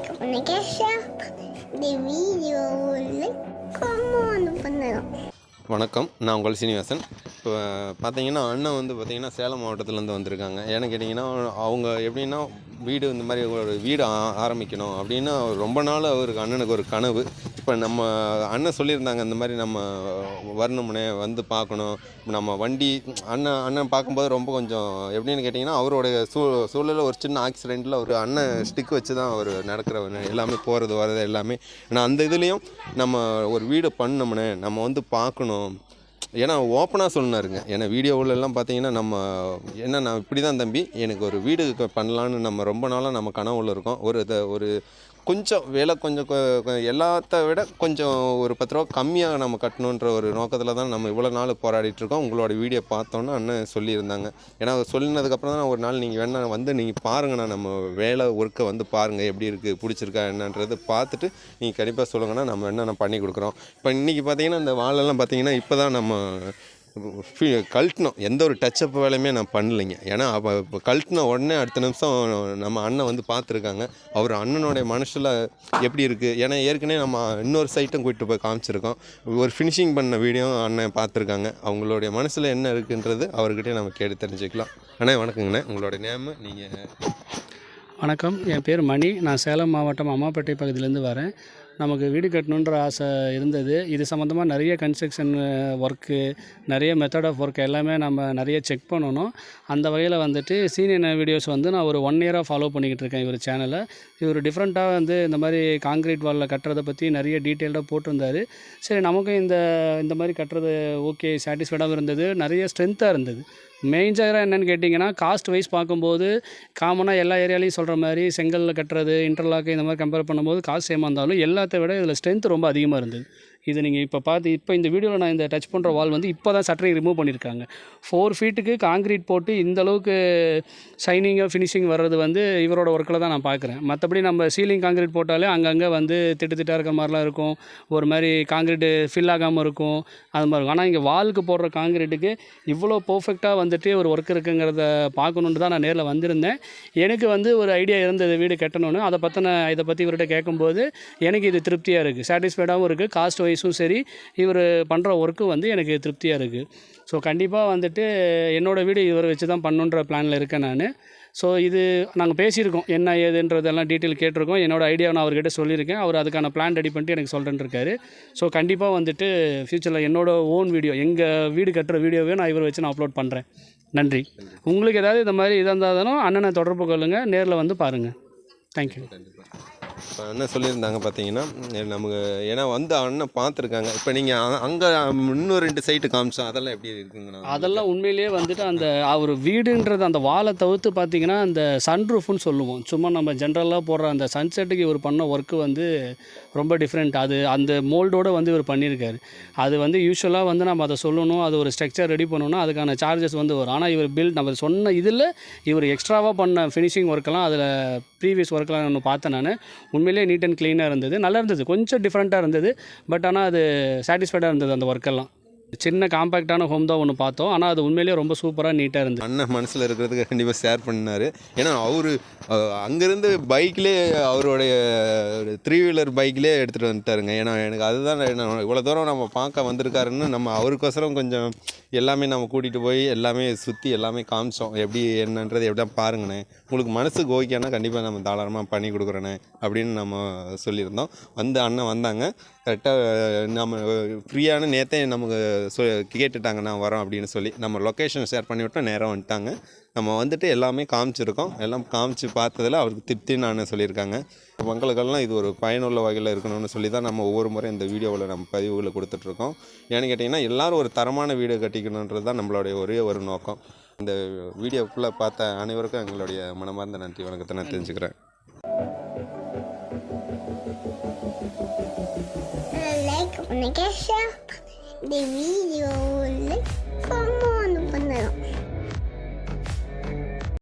Like பண்ணுங்க share இந்த வீடியோவில் கமெண்ட் பண்ணணும் வணக்கம் நான் உங்கள் சீனிவாசன். இப்போ பார்த்தீங்கன்னா அண்ணன் வந்து பார்த்தீங்கன்னா சேலம் மாவட்டத்துலேருந்து வந்திருக்காங்க. ஏன்னு கேட்டிங்கன்னா அவங்க எப்படின்னா வீடு இந்த மாதிரி ஒரு வீடு ஆ- ஆரம்பிக்கணும் அப்படின்னு ரொம்ப நாள் அவருக்கு அண்ணனுக்கு ஒரு கனவு. இப்போ நம்ம அண்ணன் சொல்லியிருந்தாங்க இந்த மாதிரி நம்ம வரணும்னே வந்து பார்க்கணும். நம்ம வண்டி அண்ணன் அண்ணன் பார்க்கும்போது ரொம்ப கொஞ்சம் எப்படின்னு கேட்டிங்கன்னா அவருடைய சூ சூழலில் ஒரு சின்ன ஆக்சிடெண்ட்டில் ஒரு அண்ணன் ஸ்டிக் வச்சு தான் அவர் நடக்கிற எல்லாமே போகிறது வர்றது எல்லாமே. ஏன்னா அந்த இதுலேயும் நம்ம ஒரு வீடு பண்ணோம்னே நம்ம வந்து பார்க்கணும். ஏன்னா ஓப்பனாக சொன்னாருங்க. ஏன்னா வீடியோவுல பார்த்தீங்கன்னா நம்ம என்ன நான் இப்படி தான் தம்பி எனக்கு ஒரு வீடு பண்ணலான்னு நம்ம ரொம்ப நாளாக நம்ம கனவுல இருக்கோம். ஒரு ஒரு கொஞ்சம் விலை கொஞ்சம் எல்லாத்த விட கொஞ்சம் ஒரு பத்து ரூபா கம்மியாக நம்ம கட்டணுன்ற ஒரு நோக்கத்தில் தான் நம்ம இவ்வளோ நாள் போராடிட்டுருக்கோம் உங்களோட வீடியோ பார்த்தோன்னு அண்ணன் சொல்லியிருந்தாங்க. ஏன்னா அவர் சொல்லினதுக்கப்புறம் தான் ஒரு நாள் நீங்கள் வேணா வந்து நீங்கள் பாருங்கண்ணா நம்ம வேலை ஒர்க்கை வந்து பாருங்கள் எப்படி இருக்குது பிடிச்சிருக்கா என்னன்றது பார்த்துட்டு நீங்கள் கண்டிப்பாக சொல்லுங்கன்னா நம்ம என்னென்ன பண்ணி கொடுக்குறோம். இப்போ இன்றைக்கி பார்த்தீங்கன்னா இந்த வாழெல்லாம் பார்த்தீங்கன்னா இப்போ தான் நம்ம கழட்டினோம் எந்த ஒரு டச்சப் வேலையுமே நான் பண்ணலைங்க. ஏன்னா அப்போ இப்போ கழட்டின உடனே அடுத்த நிமிஷம் நம்ம அண்ணன் வந்து பார்த்துருக்காங்க. அவர் அண்ணனுடைய மனசில் எப்படி இருக்குது ஏன்னா ஏற்கனவே நம்ம இன்னொரு சைட்டும் கூட்டிட்டு போய் காமிச்சிருக்கோம். ஒரு ஃபினிஷிங் பண்ண வீடியோ அண்ணன் பார்த்துருக்காங்க. அவங்களுடைய மனசில் என்ன இருக்குன்றது அவர்கிட்டே நம்ம கேட்டு தெரிஞ்சுக்கலாம். அண்ணா வணக்கங்கண்ணே. உங்களுடைய நேமு நீங்கள் வணக்கம். என் பேர் மணி. நான் சேலம் மாவட்டம் அம்மாப்பேட்டை பகுதியிலேருந்து வரேன். நமக்கு வீடு கட்டணுன்ற ஆசை இருந்தது. இது சம்மந்தமாக நிறைய கன்ஸ்ட்ரக்ஷன் ஒர்க்கு நிறைய மெத்தட் ஆஃப் ஒர்க் எல்லாமே நம்ம நிறைய செக் பண்ணணும். அந்த வகையில் வந்துட்டு சீனியர் வீடியோஸ் வந்து நான் ஒரு ஒன் இயராக ஃபாலோ பண்ணிக்கிட்டு இருக்கேன் இவர் சேனலை இவர் டிஃப்ரெண்ட்டாக வந்து இந்த மாதிரி காங்கிரீட் வாலில் கட்டுறதை பற்றி நிறைய டீட்டெயில்டாக போட்டிருந்தாரு. சரி நமக்கும் இந்த இந்த மாதிரி கட்டுறது ஓகே சாட்டிஸ்ஃபைடாகவும் இருந்தது. நிறைய ஸ்ட்ரென்த்தாக இருந்தது. மேஜராக என்னென்னு கேட்டிங்கன்னா காஸ்ட் வைஸ் பார்க்கும்போது காமனாக எல்லா ஏரியாலையும் சொல்கிற மாதிரி செங்கல்லில் கட்டுறது இன்டர்லாக்கு இந்த மாதிரி கம்பேர் பண்ணும்போது காஸ்ட் சேமாக இருந்தாலும் எல்லாத்த விட இதில் ஸ்ட்ரென்த் ரொம்ப அதிகமாக இருந்தது. இது நீங்கள் இப்போ பார்த்து இப்போ இந்த வீடியோவில் நான் இந்த டச் பண்ணுற வால் வந்து இப்போ தான் சட்டரிங் ரிமூவ் பண்ணியிருக்காங்க ஃபோர் ஃபீட்டுக்கு காங்கிரீட் போட்டு இந்த அளவுக்கு ஷைனிங்காக ஃபினிஷிங் வர்றது வந்து இவரோட ஒர்க்கில் தான் நான் பார்க்குறேன் மற்றபடி நம்ம சீலிங் காங்கிரீட் போட்டாலே அங்கங்கே வந்து திட்டு திட்டாக இருக்கிற மாதிரிலாம் இருக்கும். ஒரு மாதிரி காங்கிரீட்டு ஃபில் ஆகாமல் இருக்கும். அது மாதிரி இருக்கும். ஆனால் இங்கே வாலுக்கு போடுற காங்கிரீட்டுக்கு இவ்வளோ பர்ஃபெக்டாக வந்துட்டு ஒரு ஒர்க் இருக்குங்கிறத பார்க்கணுன்ட்டு தான் நான் நேரில் வந்திருந்தேன். எனக்கு வந்து ஒரு ஐடியா இருந்தது வீடு கட்டணும்னு. அதை பற்றின இதை பற்றி இவர்கிட்ட கேட்கும்போது எனக்கு இது திருப்தியாக இருக்குது சாட்டிஸ்ஃபைடாகவும் இருக்குது காஸ்ட் வைஸும் சரி இவர் பண்ணுற ஒர்க்கு வந்து எனக்கு திருப்தியாக இருக்குது ஸோ கண்டிப்பாக வந்துட்டு என்னோடய வீடு இவர் வச்சு தான் பண்ணுன்ற பிளானில் இருக்கேன் நான். ஸோ இது நாங்கள் பேசியிருக்கோம் என்ன ஏதுன்றதெல்லாம் டீட்டெயில் கேட்டிருக்கோம். என்னோடய ஐடியா நான் அவர்கிட்ட சொல்லியிருக்கேன். அவர் அதுக்கான பிளான் ரெடி பண்ணிட்டு எனக்கு சொல்கிறேன்ருக்காரு ஸோ கண்டிப்பாக வந்துட்டு ஃப்யூச்சரில் என்னோட ஓன் வீடியோ எங்கள் வீடு கட்டுற வீடியோவே நான் இவரை வச்சு நான் அப்லோட் பண்ணுறேன் நன்றி. உங்களுக்கு ஏதாவது இந்த மாதிரி இதாக இருந்தாலும் அண்ணனை தொடர்பு கொள்ளுங்கள் நேரில் வந்து பாருங்கள் தேங்க்யூ இப்போ அண்ணன் சொல்லியிருந்தாங்க பார்த்தீங்கன்னா நமக்கு ஏன்னா வந்து அண்ணன் பார்த்துருக்காங்க. இப்போ நீங்கள் அங்கே இன்னும் ரெண்டு சைட்டு காமிச்சோம் அதெல்லாம் எப்படி இருக்குங்கண்ணா அதெல்லாம் உண்மையிலேயே வந்துட்டு அந்த அவர் வீடுன்றது அந்த வாலை தவிர்த்து பார்த்தீங்கன்னா அந்த சன்ரூஃப்னு சொல்லுவோம். சும்மா நம்ம ஜென்ரலாக போடுற அந்த சன்செட்டுக்கு இவர் பண்ண ஒர்க்கு வந்து ரொம்ப டிஃப்ரெண்ட் அது அந்த மோல்டோடு வந்து இவர் பண்ணியிருக்காரு. அது வந்து யூஸ்வலாக வந்து நம்ம அதை சொல்லணும் அது ஒரு ஸ்ட்ரக்சர் ரெடி பண்ணணும்னா அதுக்கான சார்ஜஸ் வந்து வரும். ஆனால் இவர் பில் நம்ம சொன்ன இதில் இவர் எக்ஸ்ட்ராவாக பண்ண ஃபினிஷிங் ஒர்க்கெல்லாம் அதில் ப்ரீவியஸ் ஒர்க்கெலாம் நான் பார்த்தேன் நான். உண்மையிலேயே நீட் அண்ட் க்ளீனாக இருந்தது. நல்லா இருந்தது. கொஞ்சம் டிஃப்ரெண்ட்டாக இருந்தது. பட் ஆனால் அது சாட்டிஸ்ஃபைடாக இருந்தது அந்த ஒர்க்கெல்லாம் சின்ன காம்பேக்டான ஹோம் தான் ஒன்று பார்த்தோம். ஆனால் அது உண்மையிலேயே ரொம்ப சூப்பராக நீட்டாக இருந்தது. அண்ணன் மனசில் இருக்கிறதுக்கு கண்டிப்பாக ஷேர் பண்ணார் ஏன்னா அவர் அங்கேருந்து பைக்லேயே அவருடைய த்ரீ வீலர் பைக்லேயே எடுத்துகிட்டு வந்துட்டாருங்க. ஏன்னா எனக்கு அதுதான் இவ்வளோ தூரம் நம்ம பார்க்க வந்திருக்காருன்னு நம்ம அவருக்கோசரம் கொஞ்சம் எல்லாமே நம்ம கூட்டிகிட்டு போய் எல்லாமே சுற்றி எல்லாமே காமிச்சோம். எப்படி என்னன்றது எப்படியா பாருங்கண்ணே. உங்களுக்கு மனசுக்கு ஓகேன்னா கண்டிப்பாக நம்ம தாராளமாக பண்ணி கொடுக்குறேண்ணே அப்படின்னு நம்ம சொல்லியிருந்தோம். வந்து அண்ணன் வந்தாங்க. கரெக்டாக நம்ம ஃப்ரீயான நேற்றே நமக்கு சொ கேட்டுட்டாங்க நான் வரோம் அப்படின்னு சொல்லி நம்ம லொக்கேஷன் ஷேர் பண்ணி விட்டோம் நேராக வந்துட்டாங்க. நம்ம வந்துட்டு எல்லாமே காமிச்சிருக்கோம். எல்லாம் காமிச்சு பார்த்ததில் அவருக்கு திருப்தி நான் சொல்லியிருக்காங்க. மக்களுக்கெல்லாம் இது ஒரு பயனுள்ள வகையில் இருக்கணும்னு சொல்லி தான் நம்ம ஒவ்வொரு முறை இந்த வீடியோவில் நம்ம பதிவுகளை கொடுத்துட்ருக்கோம். ஏன்னு கேட்டிங்கன்னா எல்லாரும் ஒரு தரமான வீடு கட்டிக்கணுன்றது தான் நம்மளுடைய ஒரே ஒரு நோக்கம். இந்த வீடியோக்குள்ளே பார்த்த அனைவருக்கும் எங்களுடைய மனமார்ந்த நன்றி வணக்கத்தை நான் தெரிஞ்சுக்கிறேன். லைக் பண்ணுங்க ஷேர் இந்த வீடியோவில் கமெண்ட் பண்ணணும்